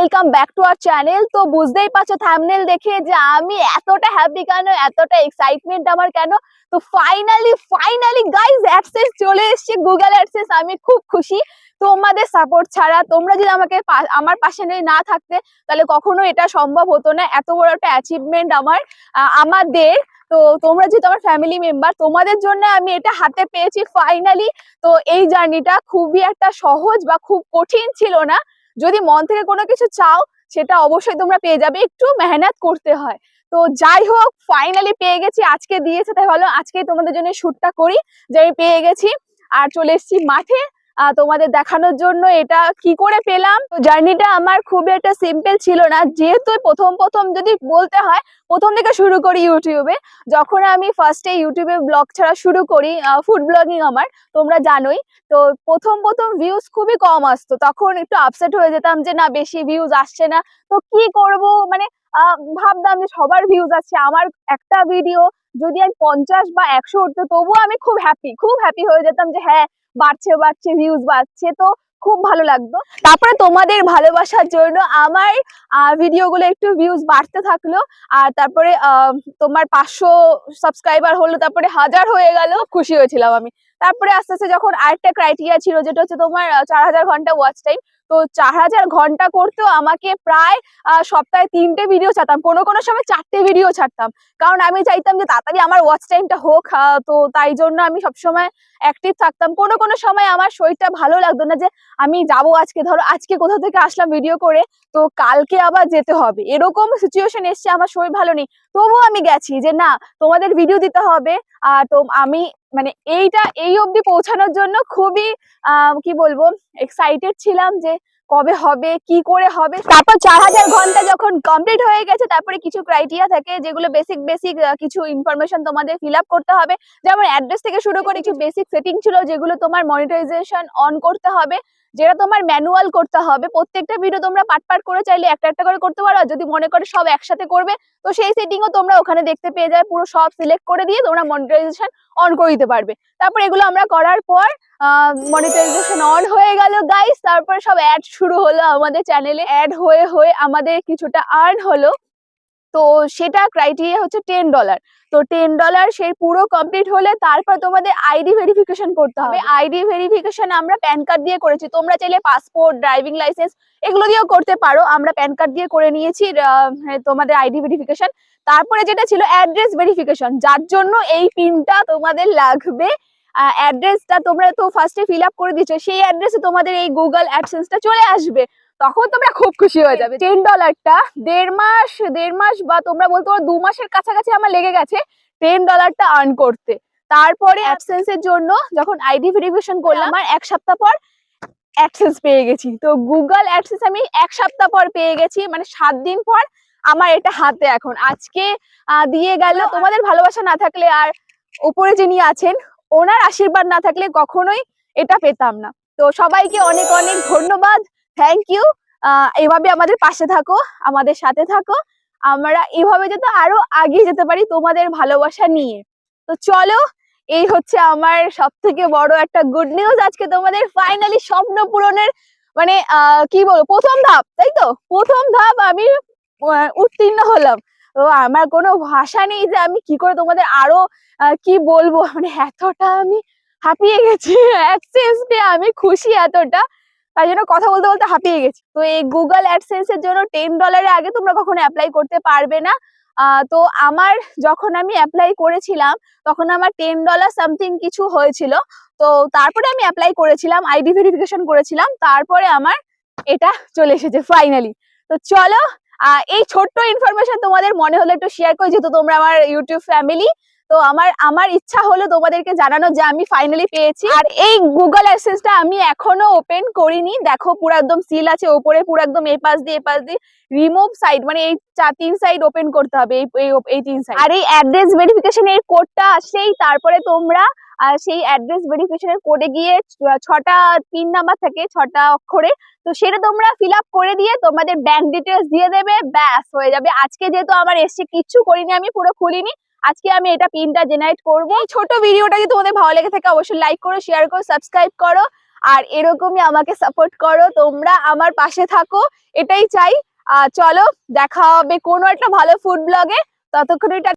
Welcome back to our channel তো বুঝতেই পারছ থামনেল দেখে যে আমি এতটা হ্যাপি কেন, এতটা এক্সাইটমেন্ট আমার কেন? তো ফাইনালি ফাইনালি গাইজ অ্যাডসেস চলে এসেছে গুগল অ্যাডসেস আমি খুব খুশি। তোমাদের সাপোর্ট ছাড়া, তোমরা যদি আমাকে আমার পাশে না থাকতে, তাহলে কখনো এটা সম্ভব হতো না। এত বড় একটা অ্যাচিভমেন্ট আমার আমাদের। তো তোমরা যেহেতু আমার ফ্যামিলি মেম্বার তোমাদের জন্য আমি এটা হাতে পেয়েছি ফাইনালি তো এই জার্নিটা খুবই একটা সহজ বা খুব কঠিন ছিল না। যদি মন থেকে কোনো কিছু চাও, সেটা অবশ্যই তোমরা পেয়ে যাবে। একটু মেহনত করতে হয়। তো যাই হোক ফাইনালি পেয়ে গেছি, আজকে দিয়েছে, তাই ভালো। আজকেই তোমাদের জন্য শ্যুটটা করি, যে আমি পেয়ে গেছি। আর চলে এসেছি মাঠে। তোমাদের দেখানোর জন্য এটা কি করে পেলাম? জার্নিটা আমার খুবই একটা সিম্পল ছিল না। যেহেতু প্রথম প্রথম যদি বলতে হয়, প্রথম থেকে শুরু করি ইউটিউবে। যখন আমি ফার্স্টে ইউটিউবে ব্লগ ছাড়া শুরু করি ফুড ব্লগিং আমার, তোমরা জানোই। তো প্রথম প্রথম ভিউজ খুবই কম আসতো। তখন একটু আপসেট হয়ে যেতাম যে, না, বেশি ভিউজ আসছে না। তো কি করব? মানে ভাবতাম যে, সবার ভিউজ আসছে। আমার একটা ভিডিও যদি আমি পঞ্চাশ বা একশো উঠতো, তবুও আমি খুব হ্যাপি খুব হ্যাপি হয়ে যেতাম যে হ্যাঁ বাড়ছে বাড়ছে ভিউজ বাড়ছে, তো খুব ভালো লাগতো। তারপরে তোমাদের ভালোবাসার জন্য আমার ভিডিওগুলো একটু ভিউজ বাড়তে থাকল, আর তারপরে তোমার পাঁচশো সাবস্ক্রাইবার হলো, তারপরে হাজার হয়ে গেল, খুশি হয়েছিলাম আমি। তারপরে আস্তে আস্তে যখন আরেকটা ক্রাইটেরিয়া ছিল, যেটা হচ্ছে তোমার চার হাজার ঘণ্টা ওয়াচ টাইম তো চার হাজার ঘণ্টা করতেও আমাকে প্রায় সপ্তাহে তিনটে ভিডিও ছাড়তাম। কোনো কোনো সময় চারটে ভিডিও ছাড়তাম। কারণ আমি চাইতাম যে তাড়াতাড়ি আমার ওয়াচ টাইমটা হোক তো তাই জন্য আমি সবসময় অ্যাক্টিভ থাকতাম। কোনো কোনো সময় আমার শরীরটা ভালো লাগতো না যে আমি যাব আজকে, ধরো আজকে কোথা থেকে আসলাম ভিডিও করে, তো কালকে আবার যেতে হবে। এরকম সিচুয়েশন এসছে, আমার শরীর ভালো নেই। তবুও আমি গেছি যে না, তোমাদের ভিডিও দিতে হবে। আর তো আমি মানে এইটা, এই অবধি পৌঁছানোর জন্য খুবই কি বলব এক্সাইটেড ছিলাম যে কবে হবে, কি করে হবে? তারপর চার হাজার ঘণ্টা যখন কমপ্লিট হয়ে গেছে, তারপরে কিছু ক্রাইটেরিয়া থাকে যেগুলো বেসিক বেসিক কিছু ইনফরমেশন তোমাদের ফিল আপ করতে হবে। যেমন অ্যাড্রেস থেকে শুরু করে কিছু বেসিক সেটিং ছিল যেগুলো তোমার মনিটাইজেশন অন করতে হবে। যেটা তোমার ম্যানুয়াল করতে হবে, প্রত্যেকটা ভিডিও তোমরা পাট পাট করে চাইলে একটা একটা করে করতে পারো যদি মনে করে সব একসাথে করবে, তো সেই সেটিংও তোমরা ওখানে দেখতে পেয়ে যাবে, পুরো সব সিলেক্ট করে দিয়ে তোমরা মনিটাইজেশন অন করে দিতে পারবে। তারপর এগুলো আমরা করার পর মনিটাইজেশন অন হয়ে গেল গাইস তারপর সব অ্যাড শুরু হলো আমাদের চ্যানেলে অ্যাড হয়ে হয়ে আমাদের কিছুটা আর্ন হলো। তো সেটা ক্রাইটেরিয়া হচ্ছে টেন ডলার তো টেন ডলার সেই পুরো কমপ্লিট হলে তারপর তোমাদের আইডি ভেরিফিকেশন করতে হবে। আইডি ভেরিফিকেশন আমরা প্যান কার্ড দিয়ে করেছি। তোমরা চাইলে পাসপোর্ট ড্রাইভিং লাইসেন্স এগুলো দিয়েও করতে পারো। আমরা প্যান কার্ড দিয়ে করে নিয়েছি হ্যাঁ, তোমাদের আইডি ভেরিফিকেশন তারপরে যেটা ছিল অ্যাড্রেস ভেরিফিকেশন যার জন্য এই পিনটা তোমাদের লাগবে। অ্যাড্রেসটা তোমরা তো ফার্স্টে ফিল আপ করে দিচ্ছ সেই অ্যাড্রেসে তোমাদের এই গুগল অ্যাডসেন্সটা চলে আসবে। তখন তোমরা খুব খুশি হয়ে যাবে। টেন ডলারটা দেড় মাস দেড় মাস বা তোমরা বলতে পারো দু মাসের কাছাকাছি আমার লেগে গেছে টেন ডলারটা আর্ন করতে। তারপরে অ্যাডসেন্স এর জন্য যখন আইডি ভেরিফিকেশন করলাম আমার এক সপ্তাহ পর অ্যাডসেন্স পেয়ে গেছি। তো গুগল অ্যাডসেন্স আমি এক সপ্তাহ পর পেয়ে গেছি মানে সাত দিন পর আমার এটা হাতে এখন। আজকে দিয়ে গেল তোমাদের ভালোবাসা না থাকলে আর উপরে যিনি আছেন ওনার আশীর্বাদ না থাকলে কখনোই এটা পেতাম না। তো সবাইকে অনেক অনেক ধন্যবাদ। থ্যাংক ইউ এভাবে আমাদের পাশে থাকো, আমাদের সাথে থাকো। আমরা এভাবে যাতে আরও এগিয়ে যেতে পারি তোমাদের ভালোবাসা নিয়ে। তো চলো, এই হচ্ছে আমার সব থেকে বড় একটা গুড নিউজ আজকে তোমাদের ফাইনালি স্বপ্ন পূরণের মানে কি বলব, প্রথম ধাপ, তাই তো? প্রথম ধাপ আমি উত্তীর্ণ হলাম। তো আমার কোনো ভাষা নেই যে আমি কি করে তোমাদের আরও কি বলব? মানে এতটা আমি হাঁপিয়ে গেছি আমি খুশি এতটা। তাই জন্য কথা বলতে বলতে হাঁপিয়ে গেছি। তো এই গুগল অ্যাডসেন্স এর জন্য টেন ডলারের আগে তোমরা কখনো অ্যাপ্লাই করতে পারবে না। তো আমার যখন আমি অ্যাপ্লাই করেছিলাম, তখন আমার টেন ডলার সামথিং কিছু হয়েছিল। তো তারপরে আমি অ্যাপ্লাই করেছিলাম আইডি ভেরিফিকেশন করেছিলাম। তারপরে আমার এটা চলে এসেছে ফাইনালি তো চলো এই ছোট্ট ইনফরমেশন তোমাদের মনে হলো একটু শেয়ার করে, যেহেতু তোমরা আমার ইউটিউব ফ্যামিলি তো আমার আমার ইচ্ছা হলো তোমাদেরকে জানানো যে আমি ফাইনালি পেয়েছি। আর এই গুগল অ্যাসেসটা আমি এখনও ওপেন করিনি। দেখো পুরো একদম সিল আছে ওপরে পুরো একদম এই পাশ দিয়ে এই পাশ দিয়ে রিমুভ সাইড মানে এই চার তিন সাইড ওপেন করতে হবে এই এই- তিন সাইড আর এই অ্যাড্রেস ভেরিফিকেশন এর কোডটা আসলেই তারপরে তোমরা আহ, সেই অ্যাড্রেস ভেরিফিকেশনের কোডে গিয়ে ছটা পিন নাম্বার থাকে ছটা অক্ষরে তো সেটা তোমরা ফিল আপ করে দিয়ে তোমাদের ব্যাংক ডিটেলস দিয়ে দেবে ব্যাস হয়ে যাবে। আজকে যেহেতু আমার এসছে কিচ্ছু করিনি আমি পুরো খুলিনি আজকে আমি এটা পিনটা জেনারেট করব। ছোট ভিডিওটা যদি তোমাদের ভালো লেগে থাকে অবশ্যই লাইক করো শেয়ার করো সাবস্ক্রাইব করো, আর এরকমই আমাকে সাপোর্ট করো। তোমরা আমার পাশে থাকো, এটাই চাই। চলো, দেখা হবে কোনো একটা ভালো ফুড ব্লগে ততক্ষণ